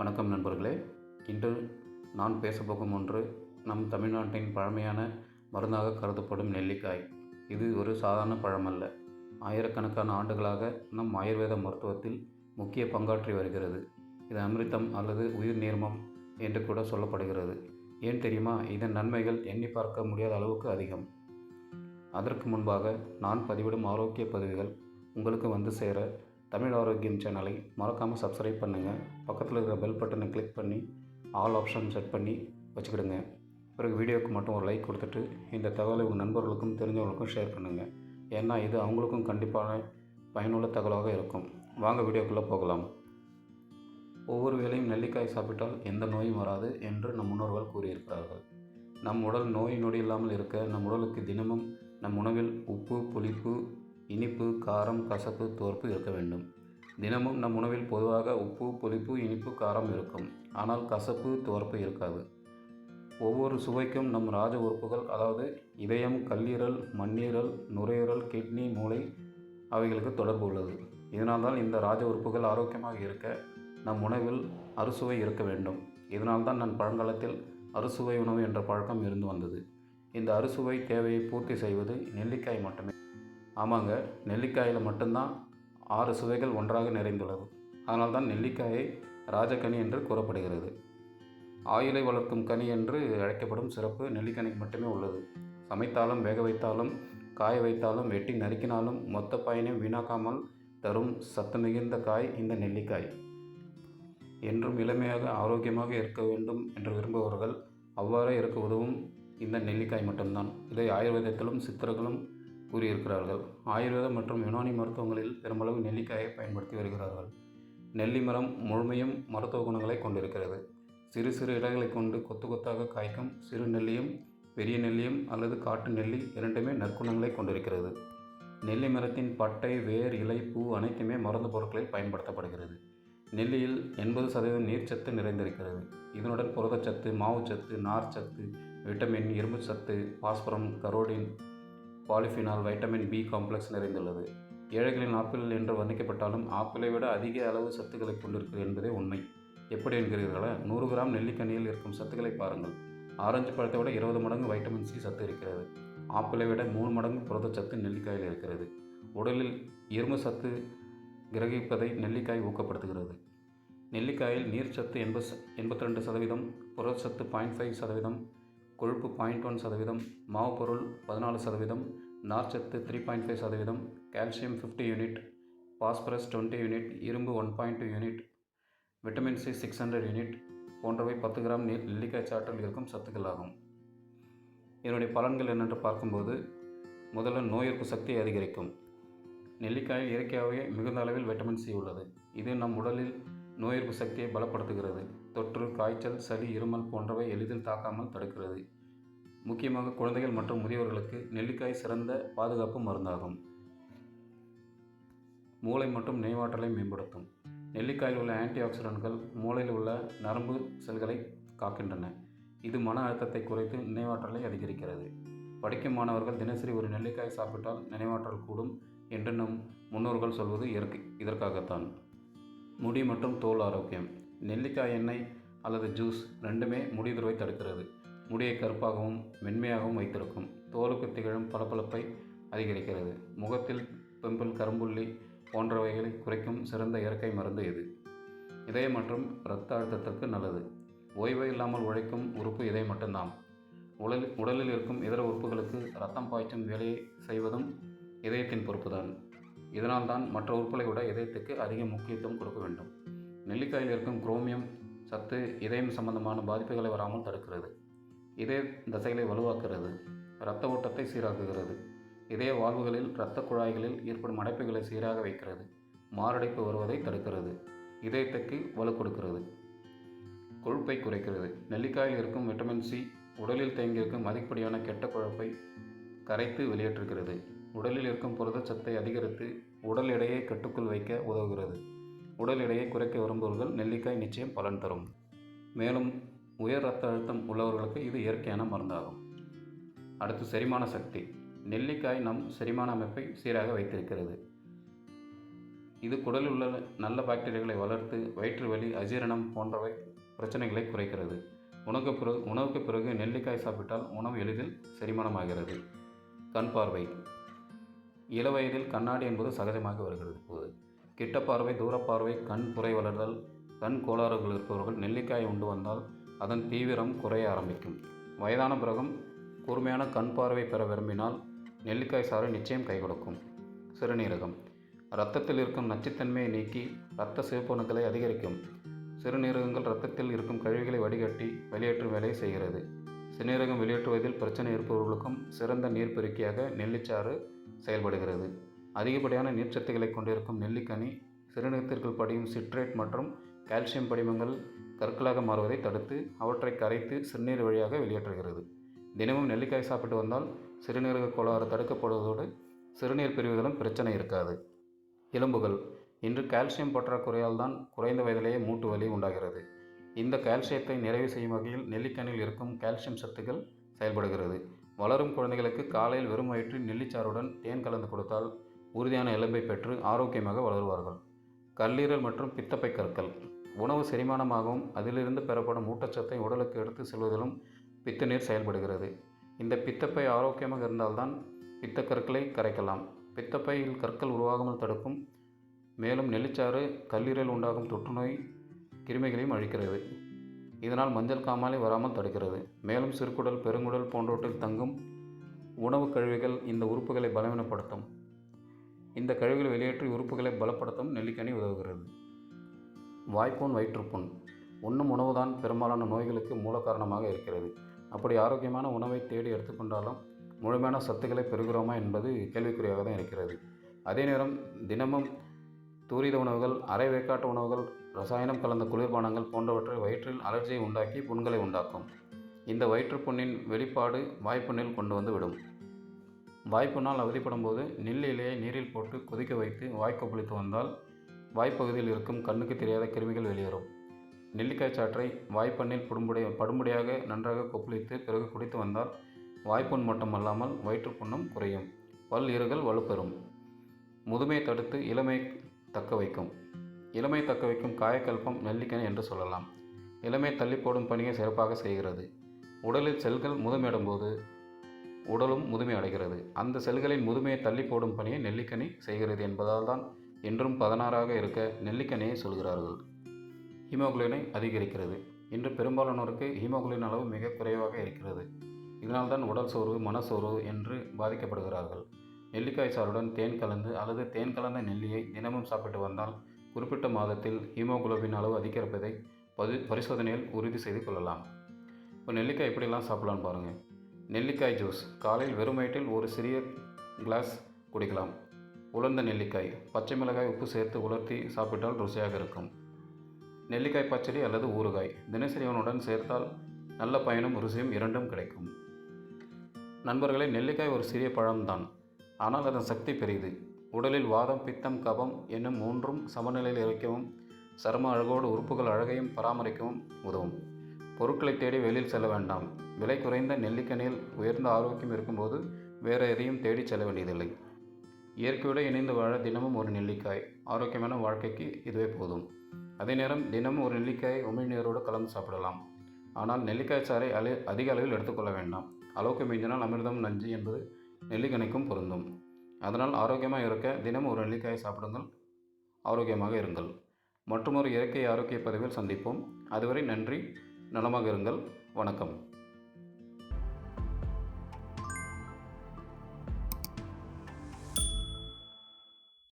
வணக்கம் நண்பர்களே. இன்று நான் பேசப்போகும் ஒன்று நம் தமிழ்நாட்டின் பழமையான மருந்தாக கருதப்படும் நெல்லிக்காய். இது ஒரு சாதாரண பழமல்ல. ஆயிரக்கணக்கான ஆண்டுகளாக நம் ஆயுர்வேத மருத்துவத்தில் முக்கிய பங்காற்றி வருகிறது. இது அமிர்தம் அல்லது உயிர் நீர்மம் என்று கூட சொல்லப்படுகிறது. ஏன் தெரியுமா? இதன் நன்மைகள் எண்ணி பார்க்க முடியாத அளவுக்கு அதிகம். அதற்கு முன்பாக நான் பதிவிடும் ஆரோக்கிய பதிவுகள் உங்களுக்கு வந்து சேர தமிழ் ஆரோக்கியம் சேனலை மறக்காமல் சப்ஸ்கிரைப் பண்ணுங்கள் பக்கத்தில் இருக்கிற பெல் பட்டனை கிளிக் பண்ணி ஆல் ஆப்ஷன் செட் பண்ணி வச்சுக்கிடுங்க. பிறகு வீடியோவுக்கு மட்டும் ஒரு லைக் கொடுத்துட்டு இந்த தகவலை உங்கள் நண்பர்களுக்கும் தெரிஞ்சவங்களுக்கும் ஷேர் பண்ணுங்கள் ஏன்னா இது அவங்களுக்கும் கண்டிப்பான பயனுள்ள தகவலாக இருக்கும். வாங்க வீடியோக்குள்ளே போகலாம். ஒவ்வொரு வேளையும் நெல்லிக்காய் சாப்பிட்டால் எந்த நோயும் வராது என்று நம் முன்னோர்கள் கூறியிருக்கிறார்கள். நம் உடல் நோய் நொடி இல்லாமல் இருக்க நம் உடலுக்கு தினமும் நம் உணவில் உப்பு புளிப்பு இனிப்பு காரம் கசப்பு துவர்ப்பு இருக்க வேண்டும். தினமும் நம் உணவில் பொதுவாக உப்பு புளிப்பு இனிப்பு காரம் இருக்கும். ஆனால் கசப்பு துவர்ப்பு இருக்காது. ஒவ்வொரு சுவைக்கும் நம் ராஜ உறுப்புகள் அதாவது இதயம் கல்லீரல் மண்ணீரல் நுரையீரல் கிட்னி மூளை அவைகளுக்கு தொடர்பு உள்ளது. இதனால்தான் இந்த ராஜ உறுப்புகள் ஆரோக்கியமாக இருக்க நம் உணவில் அறுசுவை இருக்க வேண்டும். இதனால்தான் நான் பழங்காலத்தில் அறுசுவை உணவு என்ற பழக்கம் இருந்து வந்தது. இந்த அறுசுவை தேவையை பூர்த்தி செய்வது நெல்லிக்காய் மட்டுமே. ஆமாங்க நெல்லிக்காயில் மட்டும்தான் ஆறு சுவைகள் ஒன்றாக நிறைந்துள்ளது. அதனால்தான் நெல்லிக்காயை ராஜக்கனி என்று கூறப்படுகிறது. ஆயுளை வளர்க்கும் கனி என்று அழைக்கப்படும் சிறப்பு நெல்லிக்கனிக்கு மட்டுமே உள்ளது. சமைத்தாலும் வேக வைத்தாலும் காய வைத்தாலும் வெட்டி நறுக்கினாலும் மொத்த பயனையும் வீணாக்காமல் தரும் சத்து மிகுந்த காய் இந்த நெல்லிக்காய். என்றும் இளமையாக ஆரோக்கியமாக இருக்க வேண்டும் என்று விரும்புபவர்கள் அவ்வாறே இருக்க உதவும் இந்த நெல்லிக்காய் மட்டும்தான். இதை ஆயுர்வேதத்திலும் சித்தர்களும் கூறியிருக்கிறார்கள். ஆயுர்வேதம் மற்றும் யுனானி மருத்துவங்களில் பெருமளவு நெல்லிக்காயை பயன்படுத்தி வருகிறார்கள். நெல்லி மரம் முழுமையும் மருத்துவ குணங்களை கொண்டிருக்கிறது. சிறு சிறு இலைகளை கொண்டு கொத்து கொத்தாக காய்க்கும் சிறு நெல்லியும் பெரிய நெல்லியும் அல்லது காட்டு நெல்லி இரண்டுமே நற்குணங்களை கொண்டிருக்கிறது. நெல்லி மரத்தின் பட்டை வேர் இலை பூ அனைத்துமே மருந்து பொருட்களில் பயன்படுத்தப்படுகிறது. நெல்லியில் எண்பது சதவீதம் நீர்ச்சத்து நிறைந்திருக்கிறது. இதனுடன் புரதச்சத்து மாவுச்சத்து நார்ச்சத்து விட்டமின் இரும்பு சத்து பாஸ்பரம் carotene polyphenol vitamin B complex நிறைந்துள்ளது. ஏழைகளின் ஆப்பிள் என்று வர்ணிக்கப்பட்டாலும் ஆப்பிளை விட அதிக அளவு சத்துக்களை கொண்டிருக்கிறது என்பதே உண்மை. எப்படி என்கிறீர்களா? நூறு கிராம் நெல்லிக்கனியில் இருக்கும் சத்துக்களை பாருங்கள். ஆரஞ்சு பழத்தை விட இருபது மடங்கு வைட்டமின் சி சத்து இருக்கிறது. ஆப்பிளை விட மூணு மடங்கு புரதச்சத்து நெல்லிக்காயில் இருக்கிறது. உடலில் இரும்பு சத்து கிரகிப்பதை நெல்லிக்காய் ஊக்கப்படுத்துகிறது. நெல்லிக்காயில் நீர்ச்சத்து எண்பது எண்பத்தி ரெண்டு சதவீதம் புரதச்சத்து பாயிண்ட் ஃபைவ் சதவீதம் கொழுப்பு பாயிண்ட் ஒன் சதவீதம் மாவு பொருள் பதினாலு சதவீதம் நார்ச்சத்து த்ரீ பாயிண்ட் ஃபைவ் சதவீதம் calcium fifty unit phosphorus twenty unit இரும்பு one point two unit vitamin C six hundred unit போன்றவை பத்து கிராம் நீர் நெல்லிக்காய் சாற்றில் இருக்கும் சத்துக்கள் ஆகும். இதனுடைய பலன்கள் என்னென்று பார்க்கும்போது முதல்ல நோய் எதிர்ப்பு சக்தியை அதிகரிக்கும். நெல்லிக்காயில் இயற்கையாகவே மிகுந்த அளவில் விட்டமின் சி உள்ளது. இது நம் உடலில் நோய் எதிர்ப்பு சக்தியை பலப்படுத்துகிறது. தொற்று காய்ச்சல் சளி இருமல் போன்றவை எளிதில் தாக்காமல் தடுக்கிறது. முக்கியமாக குழந்தைகள் மற்றும் முதியவர்களுக்கு நெல்லிக்காய் சிறந்த பாதுகாப்பு மருந்தாகும். மூளை மற்றும் நினைவாற்றலை மேம்படுத்தும். நெல்லிக்காயில் உள்ள ஆன்டி ஆக்சிடென்ட்கள் மூளையில் உள்ள நரம்பு செல்களை காக்கின்றன. இது மன அழுத்தத்தை குறைத்து நினைவாற்றலை அதிகரிக்கிறது. படிக்கும் மாணவர்கள் தினசரி ஒரு நெல்லிக்காய் சாப்பிட்டால் நினைவாற்றல் கூடும் என்று நம் முன்னோர்கள் சொல்வது இயற்கை இதற்காகத்தான். முடி மற்றும் தோல் ஆரோக்கியம். நெல்லிக்காய் எண்ணெய் அல்லது ஜூஸ் ரெண்டுமே முடிதுருவை தடுக்கிறது. முடியை கருப்பாகவும் மென்மையாகவும் வைத்திருக்கும். தோலுக்கு திகழும் பளபளப்பை அதிகரிக்கிறது. முகத்தில் பெம்பிள் கரும்புள்ளி போன்றவைகளை குறைக்கும் சிறந்த இயற்கை மருந்து இது. இதயம் மற்றும் இரத்த அழுத்தத்திற்கு நல்லது. ஓய்வு இல்லாமல் உழைக்கும் உறுப்பு இதை மட்டும்தான். உடல் உடலில் இருக்கும் இதர உறுப்புகளுக்கு ரத்தம் பாய்ச்சும் வேலையை செய்வதும் இதயத்தின் பொறுப்புதான். இதனால்தான் மற்ற உறுப்புகளை விட இதயத்துக்கு அதிக முக்கியத்துவம் கொடுக்க வேண்டும். நெல்லிக்காயில் இருக்கும் குரோமியம் சத்து இதயம் சம்பந்தமான பாதிப்புகளை வராமல் தடுக்கிறது. இதய தசைகளை வலுவாக்குகிறது. இரத்த ஓட்டத்தை சீராக்குகிறது. இதய வாழ்வுகளில் இரத்த குழாய்களில் ஏற்படும் அடைப்புகளை சீராக வைக்கிறது. மாரடைப்பு வருவதை தடுக்கிறது. இதயத்துக்கு வலு கொடுக்கிறது. கொழுப்பை குறைக்கிறது. நெல்லிக்காயில் இருக்கும் விட்டமின் சி உடலில் தேங்கியிருக்கும் அதிகப்படியான கெட்ட கொழுப்பை கரைத்து வெளியேற்றுகிறது. உடலில் இருக்கும் புரதச்சத்தை அதிகரித்து உடல் எடையை கட்டுக்குள் வைக்க உதவுகிறது. உடல் எடையை குறைக்க விரும்புவர்கள் நெல்லிக்காய் நிச்சயம் பலன் தரும். மேலும் உயர் ரத்த அழுத்தம் உள்ளவர்களுக்கு இது இயற்கையான மருந்தாகும். அடுத்து செரிமான சக்தி. நெல்லிக்காய் நம் செரிமான அமைப்பை சீராக வைத்திருக்கிறது. இது குடலில் உள்ள நல்ல பாக்டீரியாக்களை வளர்த்து வயிற்று வலி அஜீரணம் போன்றவை பிரச்சனைகளை குறைக்கிறது. உணவுக்கு பிறகு உணவுக்கு பிறகு நெல்லிக்காய் சாப்பிட்டால் உணவு எளிதில் செரிமானமாகிறது. கண் பார்வை. இளவயதில் கண்ணாடி என்பது சகஜமாக வருகிறது இப்போது கிட்ட பார்வை தூரப்பார்வை கண் புரை வளர்தல் கண் கோளாறுகள் இருப்பவர்கள் நெல்லிக்காய் உண்டு வந்தால் அதன் தீவிரம் குறைய ஆரம்பிக்கும். வயதான பிறகும் கூர்மையான கண் பார்வை பெற விரும்பினால் நெல்லிக்காய் சாறு நிச்சயம் கை கொடுக்கும். சிறுநீரகம். இரத்தத்தில் இருக்கும் நச்சுத்தன்மையை நீக்கி இரத்த சிவப்பணுக்களை அதிகரிக்கும். சிறுநீரகங்கள் இரத்தத்தில் இருக்கும் கழிவுகளை வடிகட்டி வெளியேற்றும் வேலையை செய்கிறது. சிறுநீரகம் வெளியேற்றுவதில் பிரச்சனை இருப்பவர்களுக்கும் சிறந்த நீர் பெருக்கியாக நெல்லிச்சாறு செயல்படுகிறது. அதிகப்படியான நீர்ச்சத்துக்களை கொண்டிருக்கும் நெல்லிக்கனி சிறுநீர்த்திற்குள் படியும் சிட்ரேட் மற்றும் கால்சியம் படிமங்கள் கற்களாக மாறுவதை தடுத்து அவற்றை கரைத்து சிறுநீர் வழியாக வெளியேற்றுகிறது. தினமும் நெல்லிக்காய் சாப்பிட்டு வந்தால் சிறுநீரக கோளாறு தடுக்கப்படுவதோடு சிறுநீர் பிரிவுகளும் பிரச்சனை இருக்காது. எலும்புகள். இன்று கால்சியம் பற்றாக்குறையால் தான் குறைந்த வயதிலேயே மூட்டு வலி உண்டாகிறது. இந்த கால்சியத்தை நிறைவு செய்யும் வகையில் நெல்லிக்கனில் இருக்கும் கால்சியம் சத்துக்கள் செயல்படுகிறது. வளரும் குழந்தைகளுக்கு காலையில் வெறும் வயிற்றில் நெல்லிச்சாறுடன் தேன் கலந்து கொடுத்தால் உறுதியான எலும்பை பெற்று ஆரோக்கியமாக வளருவார்கள். கல்லீரல் மற்றும் பித்தப்பை கற்கள். உணவு செரிமானமாகவும் அதிலிருந்து பெறப்படும் ஊட்டச்சத்தை உடலுக்கு எடுத்து செல்வதிலும் பித்த நீர் செயல்படுகிறது. இந்த பித்தப்பை ஆரோக்கியமாக இருந்தால்தான் பித்தக்கற்களை கரைக்கலாம். பித்தப்பையில் கற்கள் உருவாகாமல் தடுக்கும். மேலும் நெல்லிச்சாறு கல்லீரல் உண்டாகும் தொற்றுநோய் கிருமிகளையும் அழிக்கிறது. இதனால் மஞ்சள் காமாலை வராமல் தடுக்கிறது. மேலும் சிறுகுடல் பெருங்குடல் போன்றவற்றில் தங்கும் உணவுக் கழிவுகள் இந்த உறுப்புகளை பலவீனப்படுத்தும். இந்த கழிவுகளை வெளியேற்றி உறுப்புகளை பலப்படுத்தும் நெல்லிக்கனி உதவுகிறது. வாய்ப்புண் வயிற்றுப்புண் உண்ணும் உணவுதான் பெரும்பாலான நோய்களுக்கு மூல காரணமாக இருக்கிறது. அப்படி ஆரோக்கியமான உணவை தேடி எடுத்துக்கொண்டாலும் முழுமையான சத்துக்களை பெறுகிறோமா என்பது கேள்விக்குறியாக தான் இருக்கிறது. அதே நேரம் தினமும் தூரித உணவுகள் அரை வேக்காட்டு உணவுகள் ரசாயனம் கலந்த குளிர்பானங்கள் போன்றவற்றை வயிற்றில் அலர்ஜியை உண்டாக்கி புண்களை உண்டாக்கும். இந்த வயிற்றுப்புண்ணின் வெளிப்பாடு வாய்ப்புண்ணில் கொண்டு வந்து விடும். வாய்ப்புண்ணால் அவதிப்படும் போது நெல் இலையை நீரில் போட்டு கொதிக்க வைத்து வாய்க்கொப்பளித்து வந்தால் வாய்ப்பகுதியில் இருக்கும் கண்ணுக்கு தெரியாத கிருமிகள் வெளியேறும். நெல்லிக்காய் சாற்றை வாய்ப்பண்ணில் படும்புடைய படும்படியாக நன்றாக கொப்பளித்து பிறகு குடித்து வந்தால் வாய்ப்புண் மட்டுமல்லாமல் வயிற்றுப்புண்ணும் குறையும். பல் இருகள் வலுப்பெறும். முதுமையை தடுத்து இளமை தக்க வைக்கும். இளமை தக்க வைக்கும் காயக்கல்பம் நெல்லிக்கனி என்று சொல்லலாம். இளமை தள்ளி போடும் பணியை சிறப்பாக செய்கிறது. உடலில் செல்கள் முதுமையிடும் போது உடலும் முதுமை அடைகிறது. அந்த செல்களின் முதுமையை தள்ளி போடும் பணியை நெல்லிக்கனி செய்கிறது என்பதால் தான் என்றும் பதினாறாக இருக்க நெல்லிக்கனியை சொல்கிறார்கள். ஹீமோகுளினை அதிகரிக்கிறது. இன்று பெரும்பாலானோருக்கு ஹீமோகுளின் அளவு மிக குறைவாக இருக்கிறது. இதனால் தான் உடல் சோர்வு மனசோர்வு என்று பாதிக்கப்படுகிறார்கள். நெல்லிக்காய் சாறுடன் தேன் கலந்து அல்லது தேன் கலந்த நெல்லியை தினமும் சாப்பிட்டு வந்தால் குறிப்பிட்ட மாதத்தில் ஹீமோகுளோபின் அளவு அதிகரிப்பதை பதி பரிசோதனையில் உறுதி செய்து கொள்ளலாம். இப்போ நெல்லிக்காய் எப்படிலாம் சாப்பிடலான்னு பாருங்கள் நெல்லிக்காய் ஜூஸ். காலையில் வெறும் வயிற்றில் ஒரு சிறிய கிளாஸ் குடிக்கலாம். உலர்ந்த நெல்லிக்காய். பச்சை மிளகாய் உப்பு சேர்த்து உலர்த்தி சாப்பிட்டால் ருசியாக இருக்கும். நெல்லிக்காய் பச்சடி அல்லது ஊறுகாய். தினசரி உணவுடன் சேர்த்தால் நல்ல பயனும் ருசியும் இரண்டும் கிடைக்கும். நண்பர்களே நெல்லிக்காய் ஒரு சிறிய பழம்தான். ஆனால் அதன் சக்தி பெரியது. உடலில் வாதம் பித்தம் கபம் என்னும் மூன்றும் சமநிலையில் இறைக்கவும் சரும அழகோடு உறுப்புகள் அழகையும் பராமரிக்கவும் உதவும். பொருட்களை தேடி வெளியில் செல்ல வேண்டாம். விலை குறைந்த நெல்லிக்கனியில் உயர்ந்த ஆரோக்கியம் இருக்கும்போது வேறு எதையும் தேடி செல்ல வேண்டியதில்லை. இயற்கையோடு இணைந்து வாழ தினமும் ஒரு நெல்லிக்காய். ஆரோக்கியமான வாழ்க்கைக்கு இதுவே போதும். அதே நேரம் தினமும் ஒரு நெல்லிக்காய் உமிழ்நீரோடு கலந்து சாப்பிடலாம். ஆனால் நெல்லிக்காய் சாறை அளி அதிக அளவில் எடுத்துக்கொள்ள வேண்டாம். அளவுக்கு மிஞ்சினால் அமிர்தம் நஞ்சு என்பது நெல்லிக்கனிக்கும் பொருந்தும். அதனால் ஆரோக்கியமாக இருக்க தினமும் ஒரு நெல்லிக்காய் சாப்பிடுங்கள். ஆரோக்கியமாக இருங்கள். மற்றொரு இயற்கை ஆரோக்கிய பதிவில் சந்திப்போம். அதுவரை நன்றி. நலமாக இருங்கள். வணக்கம்.